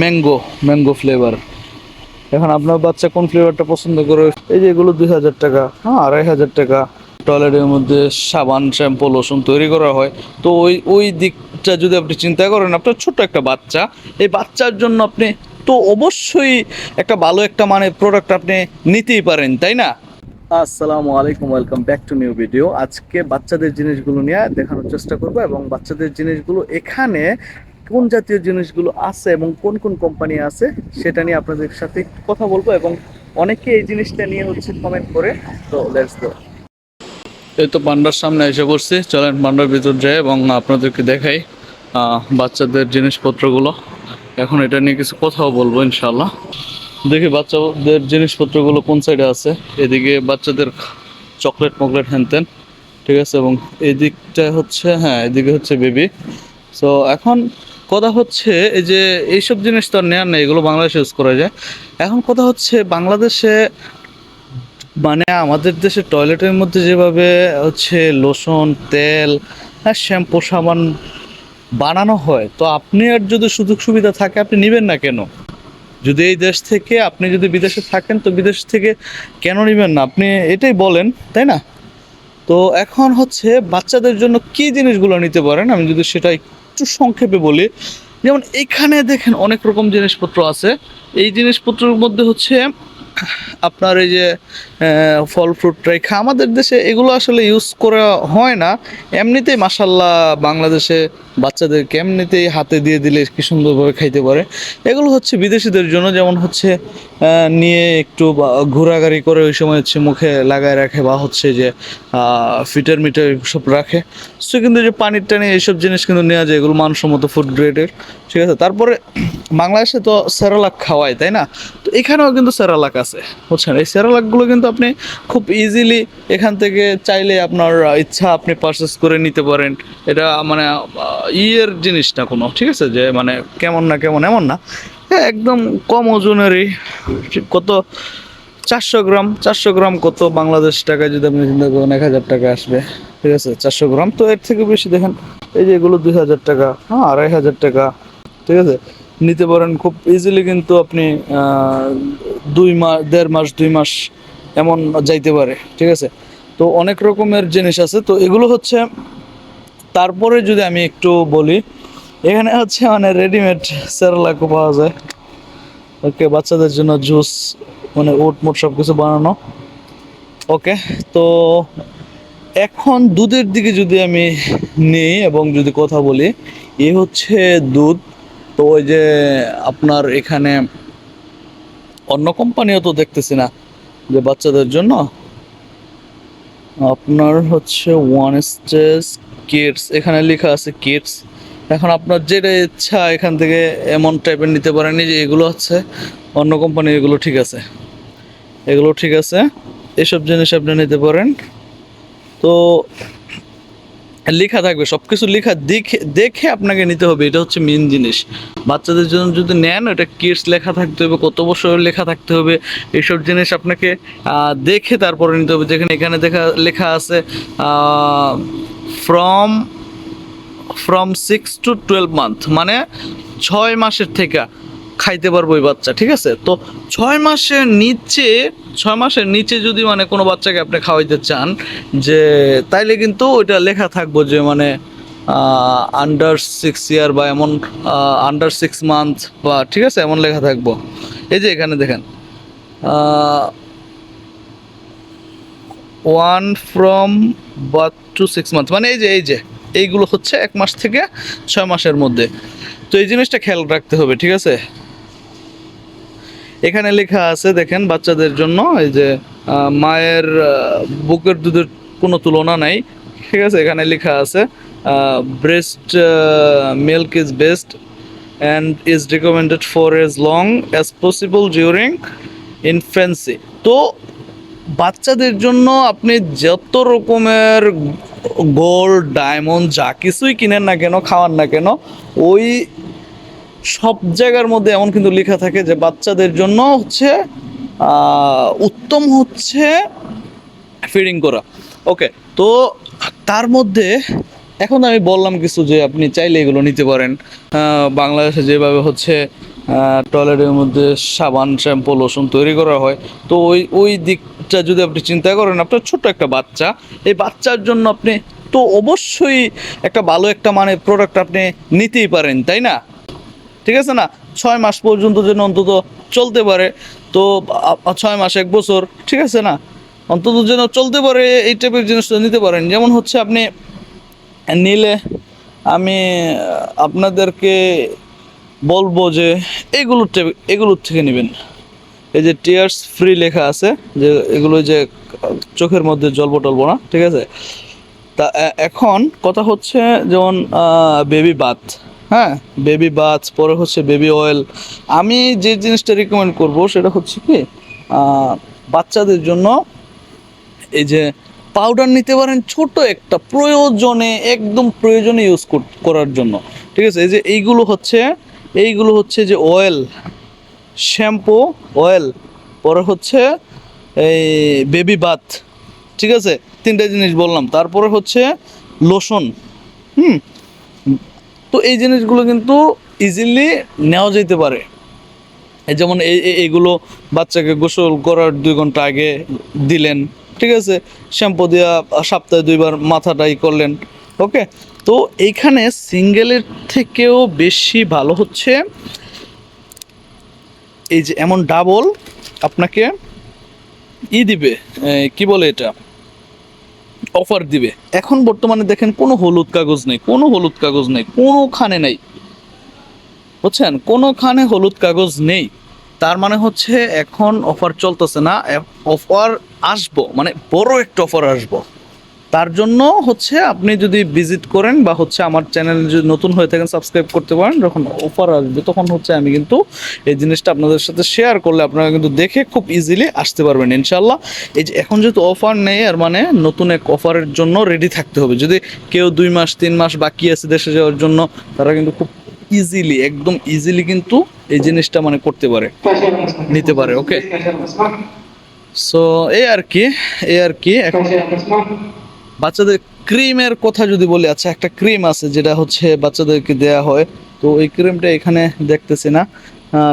Mango mango flavour এখন আপনার বাচ্চা কোন ফ্লেভারটা পছন্দ করে? এই যে এগুলো দুই হাজার টাকা। হ্যাঁ আড়াই হাজার টাকা। টয়লেটের মধ্যে সাবান, শ্যাম্পু, লোশন তৈরি করা হয়। তো ওই ওই দিকটা যদি আপনি চিন্তা করেন, আপনার ছোট্ট একটা বাচ্চা। এই বাচ্চার জন্য আপনি তো অবশ্যই একটা ভালো একটা মানে প্রোডাক্ট আপনি নিতেই পারেন, তাই না? আসসালামু আলাইকুম welcome back to new video আজকে বাচ্চাদের জিনিসগুলো নিয়ে দেখানোর চেষ্টা করব এবং বাচ্চাদের জিনিসগুলো এখানে কোন জাতীয় জিনিসগুলো আছে এবং কোন কোন কোম্পানি আছে, সেটা নিয়ে আপনাদের সাথে কথা বলব এবং অনেকে এই জিনিসটা নিয়ে হচ্ছে কমেন্ট করে। তো লেটস গো এই তো পান্ডার সামনে এসে পড়ছি। চলেন পান্ডার ভিতর যাই এবং আপনাদেরকে দেখাই বাচ্চাদের জিনিসপত্রগুলো। এখন এটা নিয়ে কিছু কথাও বলব ইনশাল্লাহ দেখি বাচ্চাদের জিনিসপত্রগুলো কোন সাইডে আছে। এদিকে বাচ্চাদের চকলেট মকলেট হ্যানতেন ঠিক আছে? এবং এদিকটা হচ্ছে হ্যাঁ এদিকে হচ্ছে বেবি সো এখন কথা হচ্ছে এই যে এইসব জিনিস তো আর নেওয়ার নেই, এগুলো বাংলাদেশে ইউজ করা যায়। এখন কথা হচ্ছে বাংলাদেশে মানে আমাদের দেশে টয়লেটের মধ্যে যেভাবে হচ্ছে লোশন তেল হ্যাঁ শ্যাম্পু সাবান বানানো হয়, তো আপনি আর যদি সুযোগ সুবিধা থাকে, আপনি নেবেন না কেন? যদি এই দেশ থেকে, আপনি যদি বিদেশে থাকেন, তো বিদেশ থেকে কেন নেবেন না? আপনি এটাই বলেন, তাই না? তো এখন হচ্ছে বাচ্চাদের জন্য কি জিনিসগুলো নিতে পারেন? আমি যদি সেটা একটু সংক্ষেপে বলি। যেমন এখানে দেখেন অনেক রকম জিনিসপত্র আছে। এই জিনিসপত্রের মধ্যে হচ্ছে আপনার এই যে ফল, ফ্রুট, রেখা আমাদের দেশে এগুলো আসলে ইউজ করা হয় না। এমনিতেই মাসাল্লাহ বাংলাদেশে বাচ্চাদেরকে এমনিতেই হাতে দিয়ে দিলে কি সুন্দরভাবে খাইতে পারে? এগুলো হচ্ছে বিদেশিদের জন্য, যেমন হচ্ছে নিয়ে একটু ঘোরাঘুরি করে ওই সময় হচ্ছে মুখে লাগায় রাখে বা হচ্ছে যে ফিটার মিটার সব রাখে। সো কিন্তু যে পানির টানি এইসব জিনিস কিন্তু নেওয়া যায়, এগুলো মানসম্মত ফুড গ্রেডের ঠিক আছে? তারপরে, বাংলাদেশে তো সেরালাক খাওয়ায়, তাই না? তো এখানেও কিন্তু সেরালাক আছে, বুঝছেন? এই সেরালাকগুলো কিন্তু আপনি খুব ইজিলি এখান থেকে চাইলে আপনার ইচ্ছা আপনি পারচেস করে নিতে পারেন। এটা মানে ইয়ের জিনিস না কোনো, ঠিক আছে? যে মানে কেমন না কেমন, এমন না। একদম কম ওজনেরই। কত? চারশো গ্রাম চারশো গ্রাম কত বাংলাদেশ টাকায় যদি আপনি চিন্তা করেন, এক হাজার টাকা আসবে, ঠিক আছে? চারশো গ্রাম। তো এর থেকে বেশি দেখেন, এই যে এগুলো দুই হাজার টাকা হ্যাঁ আড়াই হাজার টাকা, ঠিক আছে? নিতে পারেন খুব ইজিলি কিন্তু আপনি দুই মাস দেড় মাস, দুই মাস এমন যাইতে পারে, ঠিক আছে? তো অনেক রকমের জিনিস আছে। তো এগুলো হচ্ছে তারপরে যদি আমি একটু বলি, এখানে হচ্ছে মানে রেডিমেড সেরালাকও পাওয়া যায়। ওকে, বাচ্চাদের জন্য জুস মানে ওট মোট সব কিছু বানানো। ওকে, তো এখন দুধের দিকে যদি আমি নিই এবং যদি কথা বলি, এ হচ্ছে দুধ। তো ওই যে আপনার এখানে অন্য কোম্পানিও তো দেখতেছি না যে বাচ্চাদের জন্য। আপনার হচ্ছে ওয়ান স্টেজ কিডস এখানে লেখা আছে কিডস এখন আপনার যেটা ইচ্ছা এখান থেকে এমন টাইপের নিতে পারেন যে এগুলো হচ্ছে, অন্য কোম্পানি এগুলো ঠিক আছে। এগুলো ঠিক আছে, এসব জিনিস আপনি নিতে পারেন। তো লেখা থাকবে সব কিছু লেখা দেখে দেখে আপনাকে নিতে হবে, এটা হচ্ছে মেন জিনিস। বাচ্চাদের জন্য যদি নেন এটা কিডস লেখা থাকতে হবে, কত বছর লেখা থাকতে হবে, এইসব জিনিস আপনাকে দেখে তারপরে নিতে হবে। যেখানে এখানে দেখা, লেখা আছে from from six to twelve month মানে ছয় মাসের থেকে খাইতে পারব ওই বাচ্চা, ঠিক আছে? তো ছয় মাসের নিচে, ছয় মাসের নিচে যদি মানে কোনো বাচ্চাকে আপনি খাওয়াইতে চান, যে তাইলে কিন্তু ওইটা লেখা থাকব যে মানে আন্ডার সিক্স ইয়ার বা এমন আন্ডার সিক্স মান্থ বা, ঠিক আছে? এমন লেখা থাকব। এই যে এখানে দেখেন one from birth to six month মানে এই যে এই যে, এইগুলো হচ্ছে এক মাস থেকে ছয় মাসের মধ্যে। তো এই জিনিসটা খেয়াল রাখতে হবে, ঠিক আছে? এখানে লেখা আছে, দেখেন, বাচ্চাদের জন্য এই যে মায়ের বুকের দুধের কোনো তুলনা নাই, ঠিক আছে? এখানে লেখা আছে breast milk is best and is recommended for as long as possible during infancy তো বাচ্চাদের জন্য আপনি যত রকমের গোল্ড ডায়মন্ড যা কিছুই কিনেন না কেন, খাওয়ান না কেন, ওই সব জায়গার মধ্যে এমন কিন্তু লেখা থাকে যে বাচ্চাদের জন্য হচ্ছে উত্তম হচ্ছে ফিডিং করা। ওকে তো তার মধ্যে এখন আমি বললাম কিছু যে আপনি চাইলে এগুলো নিতে পারেন। বাংলাদেশে যেভাবে হচ্ছে টয়লেটের মধ্যে সাবান, শ্যাম্পু, লোশন তৈরি করা হয়, তো ওই ওই দিকটা যদি আপনি চিন্তা করেন, আপনার ছোট্ট একটা বাচ্চা, এই বাচ্চার জন্য আপনি তো অবশ্যই একটা ভালো একটা মানে প্রোডাক্ট আপনি নিতেই পারেন, তাই না? ঠিক আছে না? ছয় মাস পর্যন্ত যেন অন্তত চলতে পারে, তো ছয় মাস এক বছর, ঠিক আছে না? অন্তত যেন চলতে পারে, এই টাইপের জিনিসটা নিতে পারেন। যেমন হচ্ছে আপনি নিলে আমি আপনাদেরকে বলব যে এগুলোর এগুলোর থেকে নেবেন। এই যে টিয়ার্স ফ্রি লেখা আছে, যে এগুলো যে চোখের মধ্যে জলবো টলবো না ঠিক আছে? তা এখন কথা হচ্ছে যেমন বেবি বাথ হ্যাঁ? বেবি বাথ পরে হচ্ছে বেবি অয়েল আমি যে জিনিসটা রিকমেন্ড করব সেটা হচ্ছে কি বাচ্চাদের জন্য এই যে পাউডার নিতে পারেন ছোট একটা, প্রয়োজনে, একদম প্রয়োজনে ইউজ করার জন্য। ঠিক আছে? এই যে এইগুলো হচ্ছে এইগুলো হচ্ছে যে অয়েল শ্যাম্পু অয়েল পরে হচ্ছে এই বেবি বাথ ঠিক আছে? তিনটা জিনিস বললাম। তারপরে হচ্ছে লোশন হুম? তো এই জিনিসগুলো কিন্তু ইজিলি নেওয়া যেতে পারে। যেমন এই, এই- এইগুলো বাচ্চাকে গোসল করার দুই ঘণ্টা আগে দিলেন, ঠিক আছে? শ্যাম্পু দিয়া সপ্তাহে দুইবার মাথাটাই করলেন ওকে তো এইখানে সিঙ্গেলের থেকেও বেশি ভালো হচ্ছে এই যে এমন ডাবল আপনাকে ই দিবে কি বলে এটা? অফার দিবে। এখন বর্তমানে দেখেন কোনো হলুদ কাগজ নেই, কোনো হলুদ কাগজ নেই কোনোখানে নেই। বুঝছেন? কোনোখানে হলুদ কাগজ নেই। তার মানে হচ্ছে এখন অফার চলতেছে না অফার আসব মানে বড় একটা অফার আসব। তার জন্য হচ্ছে আপনি যদি ভিজিট করেন বা হচ্ছে আমার চ্যানেল যদি নতুন হয়ে থাকেন সাবস্ক্রাইব করতে পারেন, যখন অফার আসবে, তখন হচ্ছে আমি কিন্তু এই জিনিসটা আপনাদের সাথে শেয়ার করলে আপনারা কিন্তু দেখে খুব ইজিলি আসতে পারবেন ইনশাল্লাহ এই যে এখন যেহেতু অফার নেই আর মানে নতুন এক অফারের জন্য রেডি থাকতে হবে। যদি কেউ দুই মাস, তিন মাস বাকি আছে দেশে যাওয়ার জন্য, তারা কিন্তু খুব ইজিলি একদম ইজিলি কিন্তু এই জিনিসটা মানে করতে পারে, নিতে পারে ওকে সো এই আর কি, এই আর কি এখন বাচ্চাদের ক্রিমের কথা যদি বলি আচ্ছা একটা ক্রিম আছে যেটা হচ্ছে বাচ্চাদেরকে দেয়া হয়। তো এই ক্রিমটা এখানে দেখতেছি না।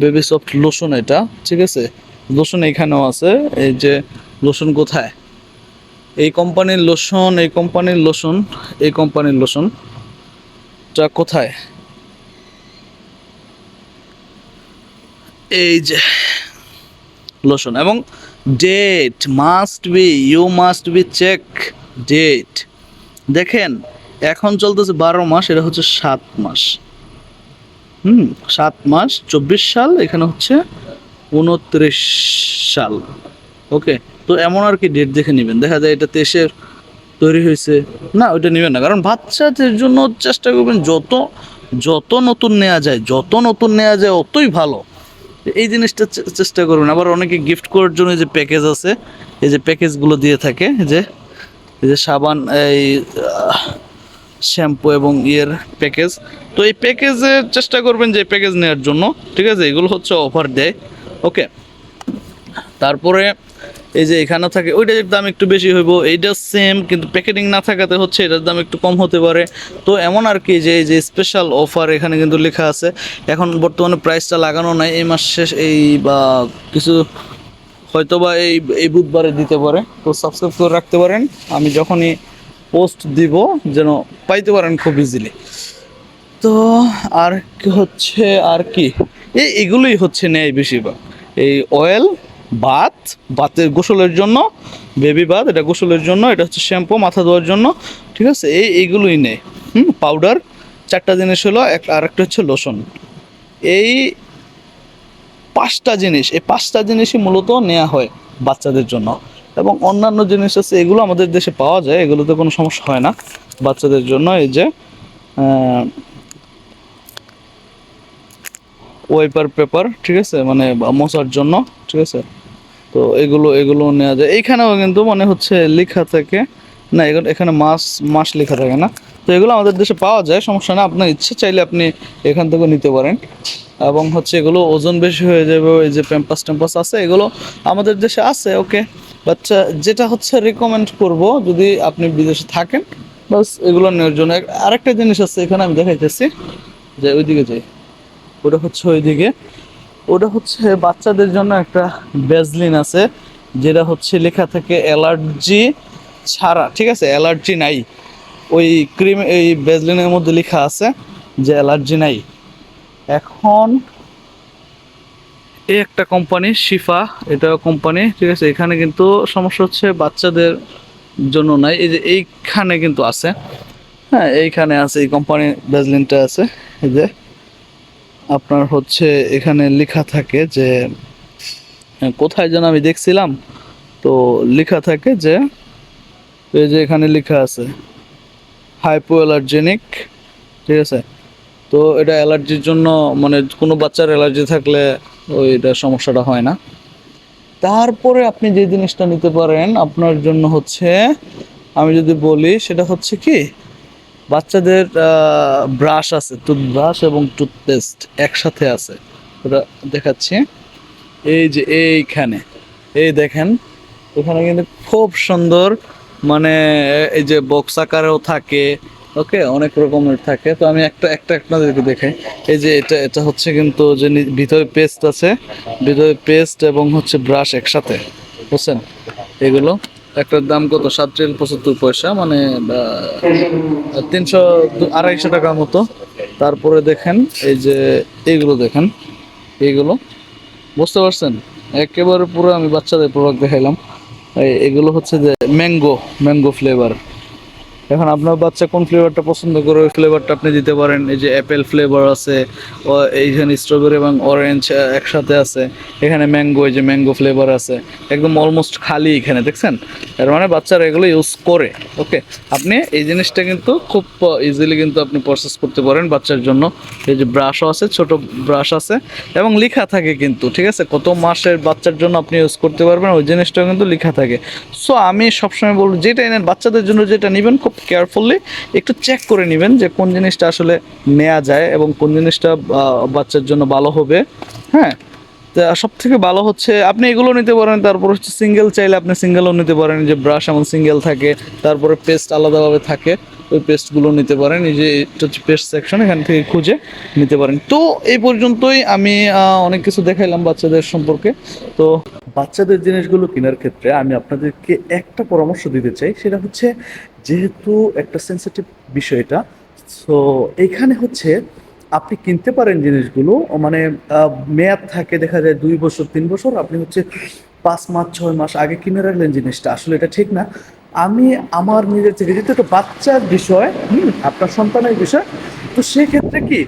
বেবি সফট লোশন এটা, ঠিক আছে? লোশন এখানেও আছে। এই যে লোশন কোথায়? এই কোম্পানির লোশন এই কোম্পানির লোশন এই কোম্পানির লোশন টা কোথায়? এই যে লোশন এবং date must be you must be check date দেখেন, এখন চলতেছে বারো মাস, এটা হচ্ছে সাত মাস। হুম, সাত মাস, চব্বিশ সাল, এখানে হচ্ছে উনত্রিশ সাল। ওকে, তো এমন আর কি ডেট দেখে নেবেন। দেখা যায় এটা তেইশের তৈরি হয়েছে। না, ওইটা নেবেন না, কারণ বাচ্চাদের জন্য চেষ্টা করবেন যত যত নতুন নেওয়া যায়, যত নতুন নেওয়া যায়, অতই ভালো। এই জিনিসটা চেষ্টা করবেন। আবার অনেকে গিফট করার জন্য যে প্যাকেজ আছে, এই যে প্যাকেজগুলো দিয়ে থাকে যে এই যে সাবান, এই শ্যাম্পু এবং ইয়ের প্যাকেজ। তো এই প্যাকেজে চেষ্টা করবেন যে প্যাকেজ নেওয়ার জন্য, ঠিক আছে? এগুলো হচ্ছে অফার দেয় ওকে তারপরে এই যে এখানে থাকে, ওইটার দাম একটু বেশি হইব, এইটা সেম কিন্তু প্যাকেটিং না থাকাতে হচ্ছে, এটার দাম একটু কম হতে পারে। তো এমন আর কি যে, এই যে স্পেশাল অফার এখানে কিন্তু লেখা আছে। এখন বর্তমানে প্রাইসটা লাগানো নাই, এই মাস শেষ, এই বা কিছু হয়তো বা এই এই বুধবারে দিতে পারে। তো সাবস্ক্রাইব করে রাখতে পারেন। আমি যখনই পোস্ট দিব, যেন পাইতে পারেন খুব ইজিলি তো আর কি হচ্ছে, আর কি? এই এগুলোই হচ্ছে নেয় বেশিরভাগ। এই অয়েল বাত বাতের গোসলের জন্য বেবি বাত এটা গোসলের জন্য, এটা হচ্ছে শ্যাম্পু মাথা ধোয়ার জন্য, ঠিক আছে? এই এইগুলোই নেয় হুম পাউডার চারটা জিনিস হলো, এক আর একটা হচ্ছে লোশন এই পাঁচটা জিনিস এই পাঁচটা জিনিসই মূলত নেওয়া হয় বাচ্চাদের জন্য। এবং অন্যান্য জিনিস আছে এগুলো আমাদের দেশে পাওয়া যায় এগুলোতে কোনো সমস্যা হয় না বাচ্চাদের জন্য। এই যে আহ, ওয়াইপার পেপার ঠিক আছে? মানে মশার জন্য ঠিক আছে? তো এগুলো এগুলো নেওয়া যায়। এইখানেও কিন্তু মানে হচ্ছে লেখা থাকে। না এখানে মাস মাস লেখা থাকে না। তো এগুলো আমাদের দেশে পাওয়া যায়, সমস্যা না, আপনার ইচ্ছে চাইলে আপনি এখান থেকে নিতে পারেন। এবং হচ্ছে এগুলো ওজন বেশি হয়ে যাবে, এই যে প্যাম্পাস ট্যাম্পাস আছে, এগুলো আমাদের দেশে আছে, ওকে। বাচ্চা যেটা হচ্ছে রিকমেন্ড করব, যদি আপনি বিদেশে থাকেন, বাস এগুলো নেওয়ার জন্য। আরেকটা জিনিস আছে, এখানে আমি দেখাইতেছি। যে ওইদিকে যাই। ওটা হচ্ছে ওইদিকে। ওটা হচ্ছে বাচ্চাদের জন্য একটা বেজলিন আছে, যেটা হচ্ছে লেখা থাকে অ্যালার্জি ছাড়া, ঠিক আছে? অ্যালার্জি নাই। ওই ক্রিম, এই বেজলিনের মধ্যে লেখা আছে যে অ্যালার্জি নাই। এখন এই একটা কোম্পানি, শিফা, এটা কোম্পানি, ঠিক আছে, এখানে কিন্তু সমস্যা হচ্ছে বাচ্চাদের জন্য নাই। এই যে এইখানে কিন্তু আছে। হ্যাঁ এইখানে আছে, এই কোম্পানি বেজলিনটা আছে। এই যে আপনার হচ্ছে এখানে লেখা থাকে যে, কোথায় যেন আমি দেখছিলাম, তো লেখা থাকে যে, এই যে এখানে লেখা আছে। হাইপো অ্যালার্জেনিক ঠিক আছে? তো এটা অ্যালার্জির জন্য মানে কোনো বাচ্চার অ্যালার্জি থাকলে ওই এটা সমস্যাটা হয় না। তারপরে আপনি যে জিনিসটা নিতে পারেন, আপনার জন্য হচ্ছে, আমি যদি বলি, সেটা হচ্ছে কি, বাচ্চাদের ব্রাশ আছে টুথব্রাশ এবং টুথপেস্ট একসাথে আছে। ওটা দেখাচ্ছি। এই যে এইখানে, এই দেখেন, এখানে কিন্তু খুব সুন্দর মানে এই যে বক্স আকারেও থাকে ওকে অনেক রকমের থাকে। তো আমি একটা একটা আপনাদেরকে দেখাই। এই যে এটা এটা হচ্ছে কিন্তু যে ভিতরে পেস্ট আছে, ভিতরে পেস্ট এবং হচ্ছে ব্রাশ একসাথে, বুঝছেন? এগুলো, একটার দাম কত? সাত রিয়াল পঁচাত্তর পয়সা মানে তিনশো আড়াইশো টাকার মতো। তারপরে দেখেন, এই যে এইগুলো দেখেন এইগুলো বুঝতে পারছেন? একেবারে পুরো আমি বাচ্চাদের প্রোডাক্ট দেখাইলাম। এগুলো হচ্ছে যে ম্যাঙ্গো ম্যাঙ্গো ফ্লেভার এখন আপনার বাচ্চা কোন ফ্লেভারটা পছন্দ করে, ওই ফ্লেভারটা আপনি দিতে পারেন। এই যে অ্যাপেল ফ্লেভার আছে এইখানে স্ট্রবেরি এবং অরেঞ্জ একসাথে আছে। এখানে ম্যাঙ্গো এই যে ম্যাঙ্গো ফ্লেভার আছে। একদম অলমোস্ট খালি এখানে, দেখছেন? এর মানে বাচ্চারা এগুলো ইউজ করে ওকে আপনি এই জিনিসটা কিন্তু খুব ইজিলি কিন্তু আপনি প্রসেস করতে পারেন বাচ্চার জন্য। এই যে ব্রাশও আছে, ছোট ব্রাশ আছে, এবং লেখা থাকে কিন্তু, ঠিক আছে? কত মাসের বাচ্চার জন্য আপনি ইউজ করতে পারবেন, ওই জিনিসটাও কিন্তু লেখা থাকে। সো আমি সবসময় বলব, যেটা এনেন, বাচ্চাদের জন্য যেটা নেবেন, খুব কেয়ারফুলি একটু চেক করে নেবেন যে কোন জিনিসটা আসলে নেওয়া যায় এবং কোন জিনিসটা বাচ্চার জন্য ভালো হবে। হ্যাঁ? তা সব থেকে ভালো হচ্ছে, আপনি এগুলো নিতে পারেন, তারপর হচ্ছে সিঙ্গেল চাইলে আপনি সিঙ্গেলও নিতে পারেন যে ব্রাশ এমন সিঙ্গেল থাকে, তারপরে পেস্ট আলাদাভাবে থাকে, ওই পেস্টগুলো নিতে পারেন, এই যে এটা হচ্ছে পেস্ট সেকশন এখান থেকে খুঁজে নিতে পারেন। তো এই পর্যন্তই আমি অনেক কিছু দেখাইলাম বাচ্চাদের সম্পর্কে। তো বাচ্চাদের জিনিসগুলো কেনার ক্ষেত্রে আমি আপনাদেরকে একটা পরামর্শ দিতে চাই, সেটা হচ্ছে যেহেতু একটা সেন্সিটিভ বিষয় এটা সো এখানে হচ্ছে আপনি কিনতে পারেন জিনিসগুলো মানে মেয়াদ থাকে দেখা যায় দুই বছর, তিন বছর, আপনি হচ্ছে পাঁচ মাস, ছয় মাস আগে কিনে রাখলেন জিনিসটা। আসলে এটা ঠিক না। আমি আমার নিজের থেকে, যেহেতু একটা বাচ্চার বিষয় আপনার সন্তানের বিষয়, তো সেক্ষেত্রে কি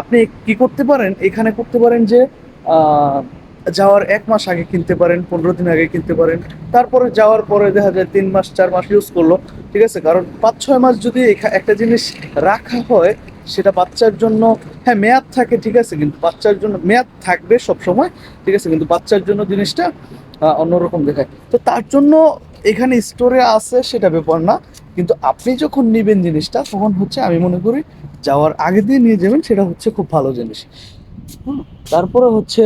আপনি কি করতে পারেন? এখানে করতে পারেন যে যাওয়ার এক মাস আগে কিনতে পারেন পনেরো দিন আগে কিনতে পারেন। তারপরে যাওয়ার পরে দেখা যায় তিন মাস চার মাস ইউজ করল। ঠিক আছে? কারণ পাঁচ ছয় মাস যদি একটা জিনিস রাখা হয় সেটা বাচ্চার জন্য হ্যাঁ মেয়াদ থাকে ঠিক আছে? কিন্তু বাচ্চার জন্য মেয়াদ থাকবে সব সময় ঠিক আছে? কিন্তু বাচ্চার জন্য জিনিসটা অন্যরকম দেখায়। তো তার জন্য এখানে স্টোরে আছে সেটা ব্যাপার না। কিন্তু আপনি যখন নেবেন জিনিসটা তখন হচ্ছে আমি মনে করি যাওয়ার আগে দিয়ে নিয়ে যাবেন সেটা হচ্ছে খুব ভালো জিনিস। হুম, তারপরে হচ্ছে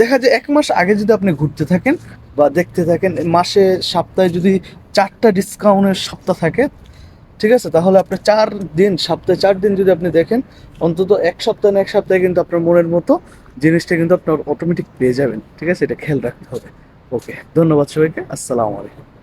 দেখা যায় এক মাস আগে যদি আপনি ঘুরতে থাকেন বা দেখতে থাকেন, মাসে, সপ্তাহে যদি চারটা ডিসকাউন্টের সপ্তাহ থাকে, ঠিক আছে? তাহলে আপনি চার দিন, সপ্তাহে চার দিন যদি আপনি দেখেন, অন্তত এক সপ্তাহ না এক সপ্তাহে কিন্তু আপনার মনের মতো জিনিসটা কিন্তু আপনার অটোমেটিক পেয়ে যাবেন। ঠিক আছে? এটা খেয়াল রাখতে হবে। ওকে ধন্যবাদ সবাইকে। আসসালামু আলাইকুম।